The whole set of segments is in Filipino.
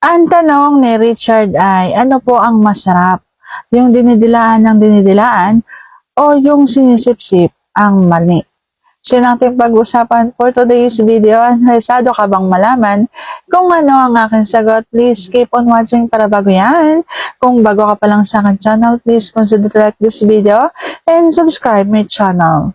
Ang tanong ni Richard ay, ano po ang masarap? Yung dinidilaan ng dinidilaan o yung sinisip-sip ang mali? So yun ang pag-usapan for today's video. Interesado ka bang malaman kung ano ang aking sagot? Please keep on watching para bago yan. Kung bago ka pa lang sa aking channel, please consider like this video and subscribe my channel.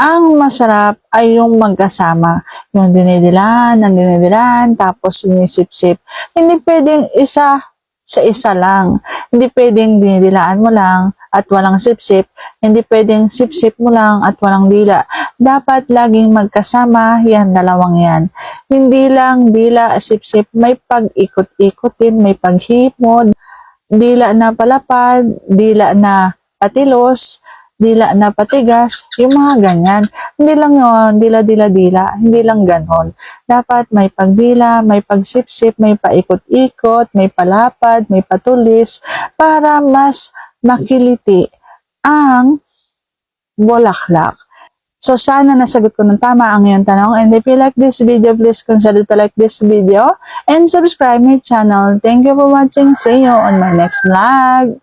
Ang masarap ay yung magkasama. Yung dinidilaan, ang dinidilaan, tapos sinisip-sip. Hindi pwedeng isa sa isa lang. Hindi pwedeng dinidilaan mo lang at walang sip-sip. Hindi pwedeng sip-sip mo lang at walang dila. Dapat laging magkasama yan, dalawang yan. Hindi lang dila, sip-sip. May pag-ikot-ikotin, may paghipod, dila na palapad, dila na patilos, dila na patigas, yung mga ganyan. Hindi lang yun, dila, dila, dila. Hindi lang ganon. Dapat may pagdila, may pagsipsip, may paikot-ikot, may palapad, may patulis, para mas makiliti ang bulaklak. So, sana nasagot ko ng tama ang iyong tanong. And if you like this video, please consider to like this video and subscribe my channel. Thank you for watching. See you on my next vlog.